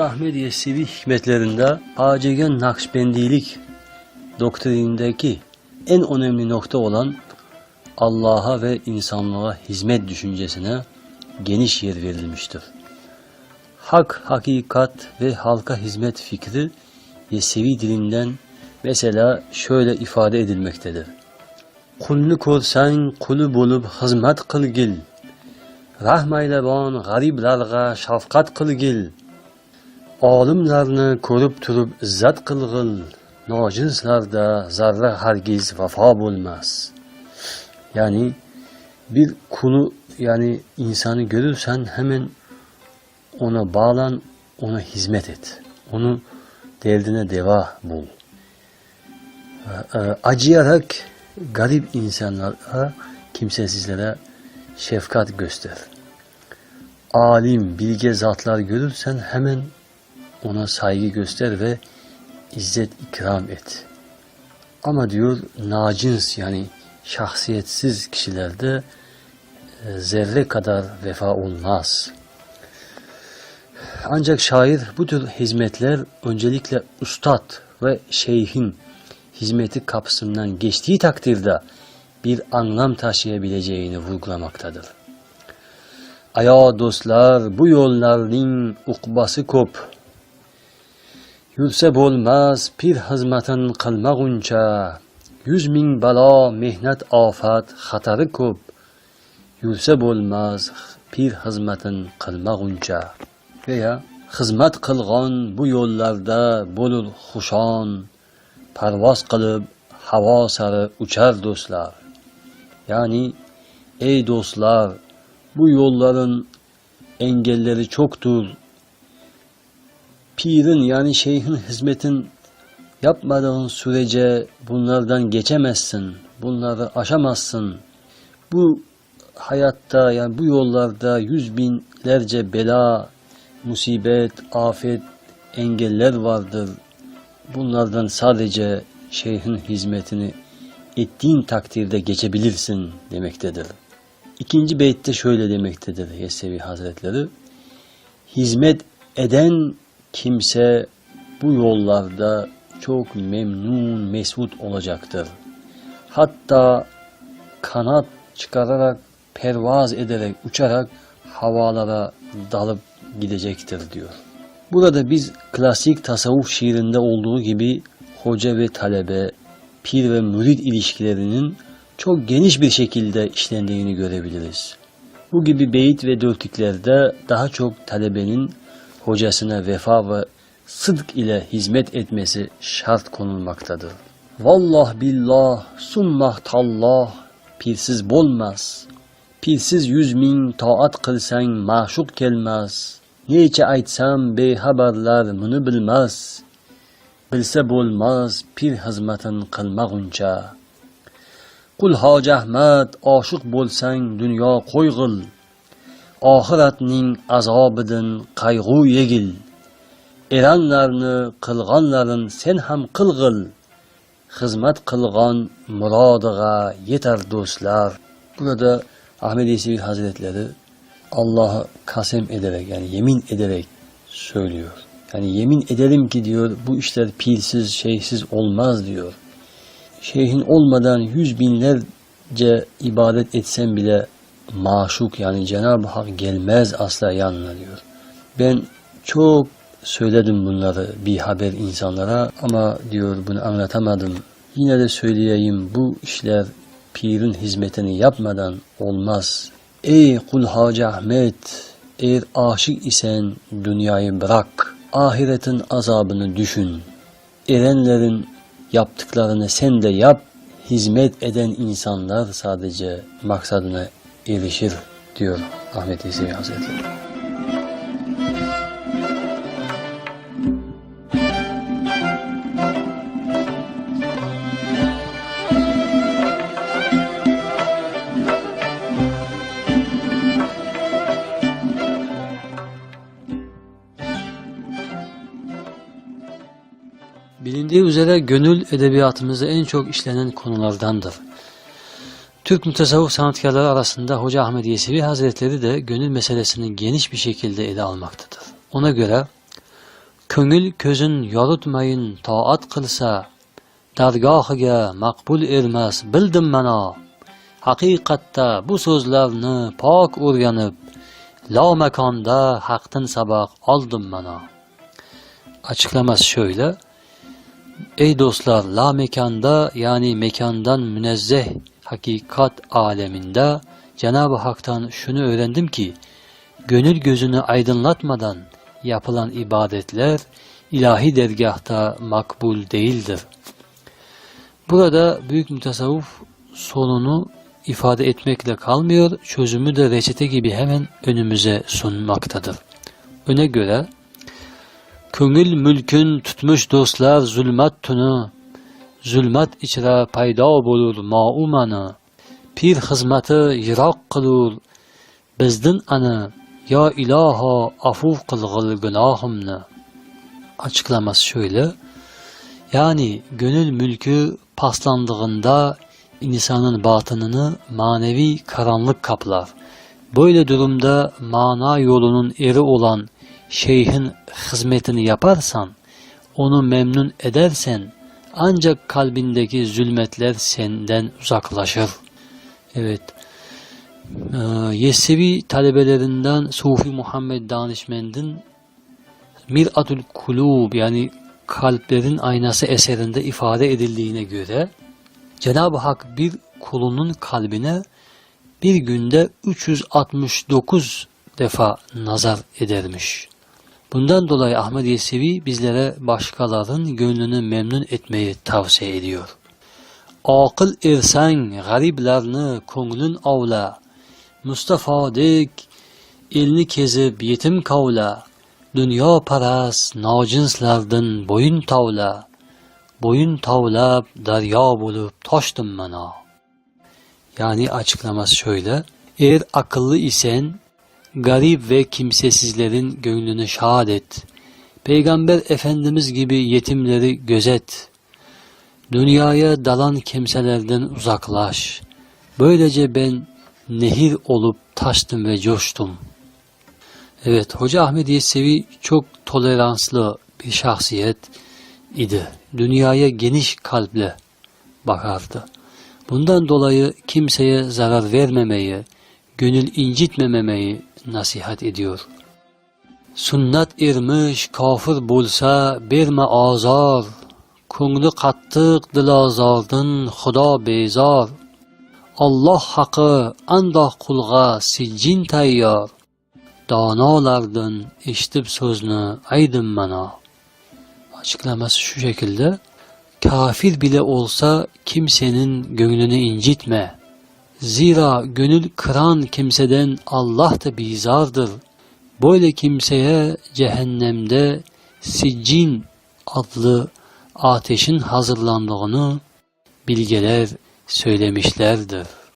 Hoca Ahmet Yesevi hikmetlerinde Acegen Nakşbendilik doktrinindeki en önemli nokta olan Allah'a ve insanlığa hizmet düşüncesine geniş yer verilmiştir. Hak, hakikat ve halka hizmet fikri Yesevi dilinden mesela şöyle ifade edilmektedir. Kulni ko'rsang quli bo'lib xizmat qilgil. Rahmaylabon g'ariblarga shafqat qilgil. Olimlarni ko'rib turib izzat qilg'il. Nojizlarda zarra hargiz vafo bo'lmas. Yani bir kulu yani insanı görürsen hemen ona bağlan, ona hizmet et. Onu derdine deva bul. Ee, acıyarak garip insanlara, kimsesizlere şefkat göster. Alim, bilge zatlar görürsen hemen ona saygı göster ve izzet ikram et. Ama diyor nacins yani şahsiyetsiz kişilerde e, zerre kadar vefa olmaz. Ancak şair bu tür hizmetler öncelikle ustad ve şeyhin hizmeti kapısından geçtiği takdirde bir anlam taşıyabileceğini vurgulamaktadır. Aya dostlar bu yollarning uqbasi ko'p. Yursa bo'lmas pir xizmatin qilmaguncha, yuz ming balo, mehnat, ofat, xatari ko'p. Yursa bo'lmas pir xizmatin qilmaguncha veya xizmat qilgan bu yo'llarda bo'lur xushon, parvoz qilib havo sari uchar do'stlar. Yani ey dostlar bu yolların engelleri çoktur. Pirin yani şeyhin hizmetin yapmadığın sürece bunlardan geçemezsin. Bunları aşamazsın. Bu hayatta yani bu yollarda yüz binlerce bela, musibet, afet, engeller vardır. Bunlardan sadece şeyhin hizmetini ettiğin takdirde geçebilirsin demektedir. İkinci beytte şöyle demektedir Yesevi Hazretleri. Hizmet eden kimse bu yollarda çok memnun, mesut olacaktır. Hatta kanat çıkararak, pervaz ederek, uçarak havalara dalıp gidecektir diyor. Burada biz klasik tasavvuf şiirinde olduğu gibi hoca ve talebe, pir ve mürid ilişkilerinin çok geniş bir şekilde işlendiğini görebiliriz. Bu gibi beyit ve dörtlüklerde daha çok talebenin hocasına vefa ve sıdk ile hizmet etmesi şart konulmaktadır. Vallah billah, summah tallah, pirsiz bolmaz. Pirsiz yüz ming taat qilsang ma'shuq kelmas. Necha aytsam bexabarlar buni bilmas. Bilsa bo'lmaz pir xizmatin qilmaguncha. Qul Hoji Ahmad oshiq bo'lsang dunyo qo'yg'il. Oxiratning azobidan qayg'u yegil. Eranlarni qilganlarin sen ham qilg'il. Xizmat qilgan murodiga yetar do'stlar. Burada Ahmet Yesevi Hazretleri Allah'a kasem ederek yani yemin ederek söylüyor. Yani yemin ederim ki diyor bu işler pilsiz, şeysiz olmaz diyor. Şeyhin olmadan yüz binlerce ibadet etsen bile maşuk yani Cenab-ı Hak gelmez asla yanına diyor. Ben çok söyledim bunları bir haber insanlara ama diyor bunu anlatamadım. Yine de söyleyeyim bu işler pirin hizmetini yapmadan olmaz. Ey kul Hacı Ahmet, eğer aşık isen dünyayı bırak, ahiretin azabını düşün. Erenlerin yaptıklarını sen de yap, hizmet eden insanlar sadece maksadına erişir diyor Ahmet Yesevi Hazretleri. Bilindiği üzere gönül edebiyatımızda en çok işlenen konulardandır. Türk mütasavvuf sanatkarları arasında Hoca Ahmet Yesevi Hazretleri de gönül meselesini geniş bir şekilde ele almaktadır. Ona göre Ko'ngil ko'zin yoritmayin toat qilsa, dargohiga maqbul ermas bildim mana. Haqiqatda bu so'zlarni pok o'rganib, la makonda haqdan saboq oldim mana. Açıklaması şöyle. Ey dostlar, la mekanda yani mekandan münezzeh hakikat aleminde Cenab-ı Hak'tan şunu öğrendim ki, gönül gözünü aydınlatmadan yapılan ibadetler ilahi dergahta makbul değildir. Burada büyük mütasavvuf sonunu ifade etmekle kalmıyor, çözümü de reçete gibi hemen önümüze sunmaktadır. Öne göre, Ko'ngil mülkün tutmuş dostlar zulmat tuni, zulmat ichra paydo bo'lur maumani. Pir xizmati yiroq qilur bizdan ana, yo iloho afu qilg'il gunohimni. Açıklaması şöyle, yani gönül mülkü paslandığında insanın batınını manevi karanlık kaplar. Böyle durumda mana yolunun eri olan şeyhin hizmetini yaparsan, onu memnun edersen, ancak kalbindeki zulmetler senden uzaklaşır. Evet, ee, Yesevi talebelerinden Sufi Muhammed Danışmend'in Mir'atul Kulub yani kalplerin aynası eserinde ifade edildiğine göre Cenab-ı Hak bir kulunun kalbine bir günde 369 defa nazar edermiş. Bundan dolayı Ahmet Yesevi bizlere başkalarının gönlünü memnun etmeyi tavsiye ediyor. Akıl ersen gariblerini ko'nglin avla, Mustafa'dek elni kezib yetim kavla, Dunyo paras nojinslardan boyun tavla, boyun tavlab daryo bo'lib toshdim mana. Yani açıklaması şöyle, eğer akıllı isen garip ve kimsesizlerin gönlünü şad et. Peygamber Efendimiz gibi yetimleri gözet. Dünyaya dalan kimselerden uzaklaş. Böylece ben nehir olup taştım ve coştum. Evet, Hoca Ahmet Yesevi çok toleranslı bir şahsiyet idi. Dünyaya geniş kalple bakardı. Bundan dolayı kimseye zarar vermemeyi, gönül incitmememeyi nasihat ediyor. Sünnet ermiş kafir bulsa berme azar, ko'ngli qattiq dilozordan xudo bezor. Allah haqi andoq qulga sijjin tayyor. Donolardan eshitib so'zni aydim. Açıklaması şu şekilde. Kafir bile olsa kimsenin gönlünü incitme. Zira gönül kıran kimseden Allah da bizardır. Böyle kimseye cehennemde siccin adlı ateşin hazırlandığını bilgeler söylemişlerdir.